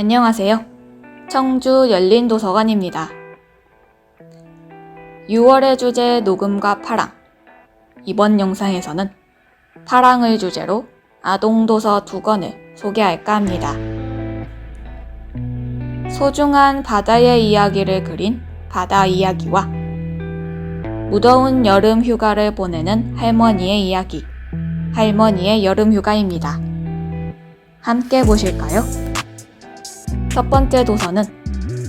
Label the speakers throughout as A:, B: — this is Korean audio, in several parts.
A: 안녕하세요. 청주 열린 도서관입니다. 6월의 주제 녹음과 파랑. 이번 영상에서는 파랑을 주제로 아동도서 두 권을 소개할까 합니다. 소중한 바다의 이야기를 그린 바다 이야기와 무더운 여름 휴가를 보내는 할머니의 이야기, 할머니의 여름 휴가입니다. 함께 보실까요? 첫 번째 도서는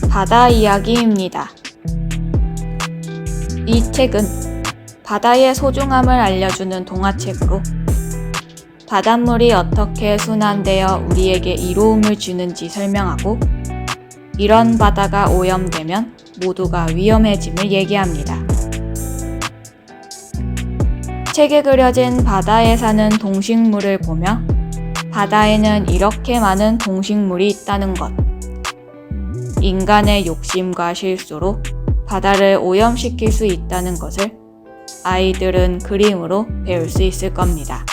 A: 바다 이야기입니다. 이 책은 바다의 소중함을 알려주는 동화책으로 바닷물이 어떻게 순환되어 우리에게 이로움을 주는지 설명하고 이런 바다가 오염되면 모두가 위험해짐을 얘기합니다. 책에 그려진 바다에 사는 동식물을 보며 바다에는 이렇게 많은 동식물이 있다는 것. 인간의 욕심과 실수로 바다를 오염시킬 수 있다는 것을 아이들은 그림으로 배울 수 있을 겁니다.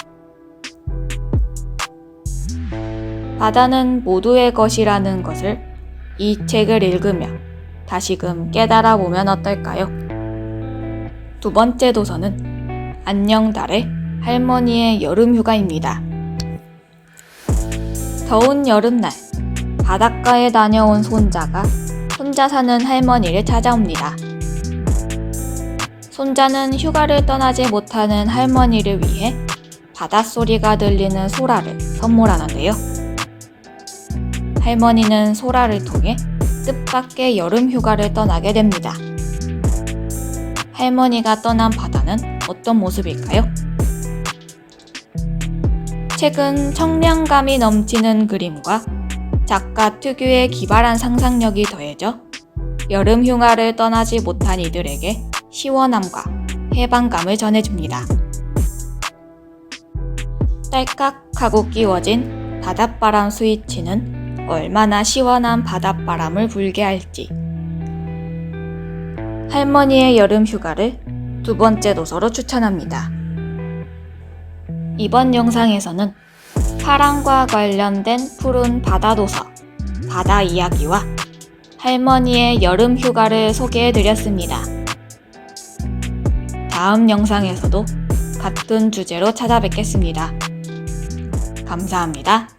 A: 바다는 모두의 것이라는 것을 이 책을 읽으며 다시금 깨달아 보면 어떨까요? 두 번째 도서는 안녕 달의 할머니의 여름 휴가입니다. 더운 여름날 바닷가에 다녀온 손자가 혼자 사는 할머니를 찾아옵니다. 손자는 휴가를 떠나지 못하는 할머니를 위해 바닷소리가 들리는 소라를 선물하는데요. 할머니는 소라를 통해 뜻밖의 여름 휴가를 떠나게 됩니다. 할머니가 떠난 바다는 어떤 모습일까요? 책은 청량감이 넘치는 그림과 작가 특유의 기발한 상상력이 더해져 여름 휴가를 떠나지 못한 이들에게 시원함과 해방감을 전해줍니다. 딸깍하고 끼워진 바닷바람 스위치는 얼마나 시원한 바닷바람을 불게 할지. 할머니의 여름 휴가를 두 번째 도서로 추천합니다. 이번 영상에서는 파랑과 관련된 푸른 바다 도서, 바다 이야기와 할머니의 여름 휴가를 소개해 드렸습니다. 다음 영상에서도 같은 주제로 찾아뵙겠습니다. 감사합니다.